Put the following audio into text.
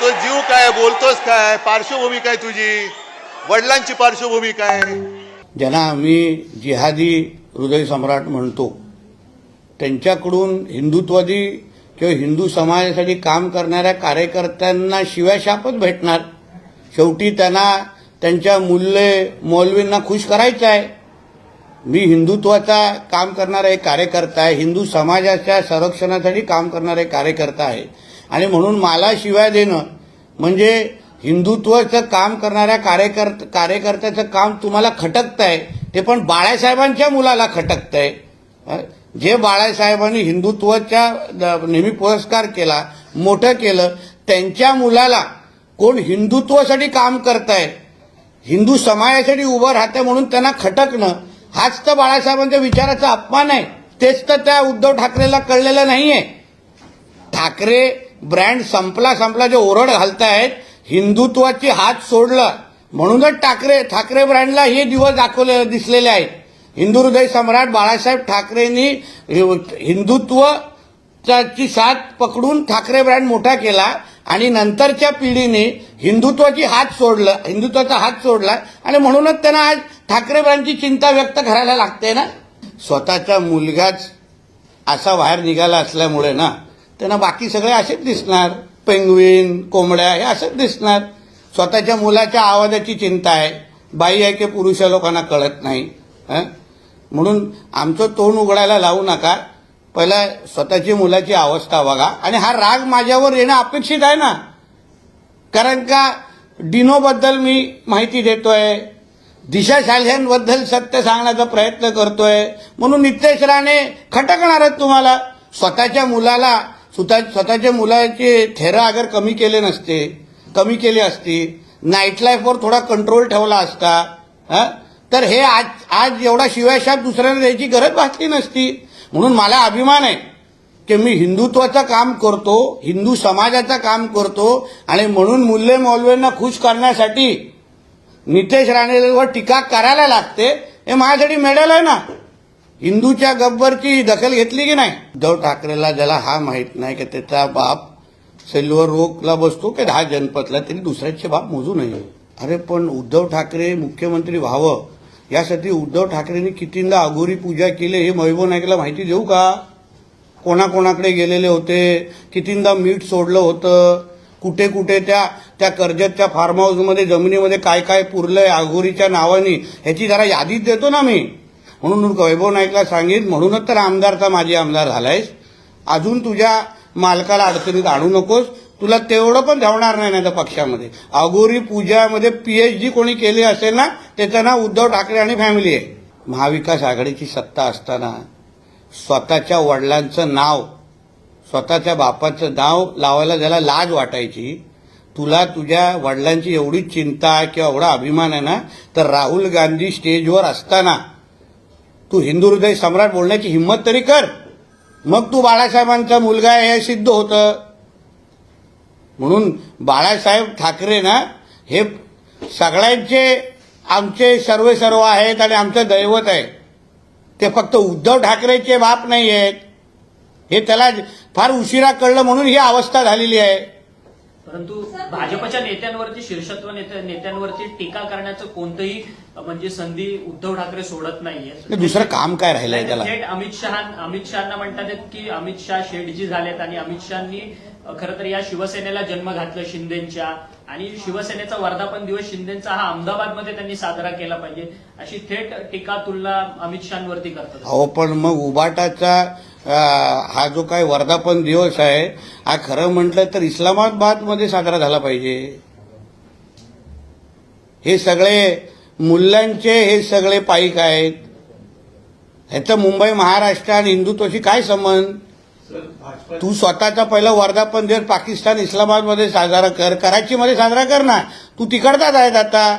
तो जीव काय बोलतोस काय? पार्श्वभूमी काय तुझी? वडिलांची पार्श्वभूमी काय? ज्यांना आम्ही जिहादी हृदय सम्राट म्हणतो त्यांच्याकडून हिंदुत्वादी किंवा हिंदू समाजासाठी काम करणाऱ्या कार्यकर्त्यांना शिव्याशापच भेटणार. शेवटी त्यांना त्यांच्या मूल्य मौलवींना खुश करायचं आहे. मी हिंदुत्वाचा काम करणारा एक कार्यकर्ता आहे हिंदू समाजाच्या संरक्षणासाठी काम करणारा एक कार्यकर्ता आहे. आणि म्हणून मला शिवाय देणं म्हणजे हिंदुत्वाचं काम करणाऱ्या कार्यकर्त कार्यकर्त्याचं काम तुम्हाला खटकतंय आहे ते पण बाळासाहेबांच्या मुलाला खटकतंय. आहे जे बाळासाहेबांनी हिंदुत्वाच्या नेहमी पुरस्कार केला मोठं केलं त्यांच्या मुलाला कोण हिंदुत्वासाठी काम करताय हिंदू समाजासाठी उभं राहतं म्हणून त्यांना खटकणं हाच तर बाळासाहेबांच्या विचाराचा अपमान आहे. तेच तर त्या उद्धव ठाकरेला कळलेलं नाहीये. ठाकरे ब्रँड संपला संपला जे ओरड घालतायत हिंदुत्वाची हात सोडलं. म्हणूनच ठाकरे ठाकरे ब्रँडला हे दिवस दाखवले दिसलेले आहेत. हिंदू हृदय सम्राट बाळासाहेब ठाकरेंनी हिंदुत्वची साथ पकडून ठाकरे ब्रँड मोठा केला आणि नंतरच्या पिढीने हिंदुत्वाची हात सोडलं हिंदुत्वाचा हात सोडला. आणि म्हणूनच त्यांना आज ठाकरे ब्रँडची चिंता व्यक्त करायला लागते ना? स्वतःचा मुलगाच असा बाहेर निघाला असल्यामुळे ना त्यांना बाकी सगळे असेच दिसणार. पेंगवीन कोंबड्या हे असंच दिसणार. स्वतःच्या मुलाच्या आवाजाची चिंता आहे. बाई आहे की पुरुष लोकांना कळत नाही. म्हणून आमचं तोंड उघडायला लावू नका. पहिला स्वतःची मुलाची अवस्था बघा. आणि हा राग माझ्यावर येणं अपेक्षित आहे ना? कारण का डिनोबद्दल मी माहिती देतोय. दिशा शाल्यांबद्दल सत्य सांगण्याचा प्रयत्न करतोय. म्हणून नितेश राणे खटकणारच तुम्हाला. स्वतःच्या मुलाला स्वतः स्वतःच्या मुलाचे थेरा अगर कमी केले नसते कमी केले असते नाईट लाईफवर थोडा कंट्रोल ठेवला असता हं? तर हे आज आज एवढा शिवायशाप दुसऱ्यांना द्यायची गरज भासली नसती. म्हणून मला अभिमान आहे की मी हिंदुत्वाचं काम करतो हिंदू समाजाचं काम करतो आणि म्हणून मुल्ले मौलव्यांना खुश करण्यासाठी नितेश राणेवर टीका करायला लागते. हे माझ्यासाठी मेडल आहे ना. हिंदूच्या गब्बरची दखल घेतली की नाही? उद्धव ठाकरेला ज्याला हा माहीत नाही की त्याचा बाप सिल्वर रोगला बसतो की दहा जनपथला त्यांनी दुसऱ्याचे बाप मोजू नये. अरे पण उद्धव ठाकरे मुख्यमंत्री व्हावं यासाठी उद्धव ठाकरेंनी कितींदा अघोरी पूजा केली हे महबूब नाईकला माहिती देऊ का? कोणाकोणाकडे गेलेले होते कितींदा मीठ सोडलं होतं कुठे कुठे त्या त्या कर्जतच्या फार्म हाऊसमध्ये जमिनीमध्ये काय काय पुरलंय अघोरीच्या नावाने ह्याची जरा यादीच देतो ना मी. म्हणून वैभव नाईकला सांगित म्हणूनच तर आमदारचा माझी आमदार झालायस. अजून तुझ्या मालकाला अडचणीत आणू नकोस. तुला तेवढं पण धावणार नाही ना त्या पक्षामध्ये. अगोरी पूजामध्ये पीएचडी कोणी केली असेल ना त्याचं नाव उद्धव ठाकरे आणि फॅमिली आहे. महाविकास आघाडीची सत्ता असताना स्वतःच्या वडिलांचं नाव स्वतःच्या बापाचं नाव लावायला ज्याला लाज वाटायची तुला तुझ्या वडिलांची एवढी चिंता किंवा एवढा अभिमान आहे ना तर राहुल गांधी स्टेजवर असताना तू हिंदू हृदय सम्राट बोलण्याची हिंमत तरी कर. मग तू बाळासाहेबांचा मुलगा आहे हे सिद्ध होतं. म्हणून बाळासाहेब ठाकरे ना हे सगळ्यांचे आमचे सर्व सर्व आहेत आणि आमचं दैवत आहे. ते फक्त उद्धव ठाकरेचे बाप नाही आहेत हे त्याला फार उशिरा कळलं म्हणून ही अवस्था झालेली आहे. परंतु भाजपच्या नेत्यांवरती शीर्षत्व नेते- नेत्यांवरती टीका करण्याचं कोणतंही म्हणजे संधी उद्धव ठाकरे सोडत नाहीये. दुसरं काम काय राहिलंय त्याला? थेट अमित शहा अमित शहाना म्हणतात की अमित शहा शेठजी झालेत आणि अमित शहानी खरं तर या शिवसेनेला जन्म घातलं शिंदेच्या. आणि शिवसेनेचा वर्धापन दिवस शिंदेचा हा अहमदाबादमध्ये त्यांनी साजरा केला पाहिजे. अशी थेट टीका तुलना अमित शहावरती करतात. अहो पण मग उबाटाचा हा जो काय वर्धापन दिवस आहे हा खरं म्हटलं तर इस्लामाबादमध्ये साजरा झाला पाहिजे. हे सगळे मूल्यांचे हे सगळे पाईक आहेत. ह्याचं मुंबई महाराष्ट्र आणि हिंदुत्वाशी काय संबंध? तू स्वतःचा पहिला वर्धापन दिन पाकिस्तान इस्लामाबादमध्ये साजरा कर कराची मध्ये साजरा कर ना. तू तिकडचाच आहेत आता.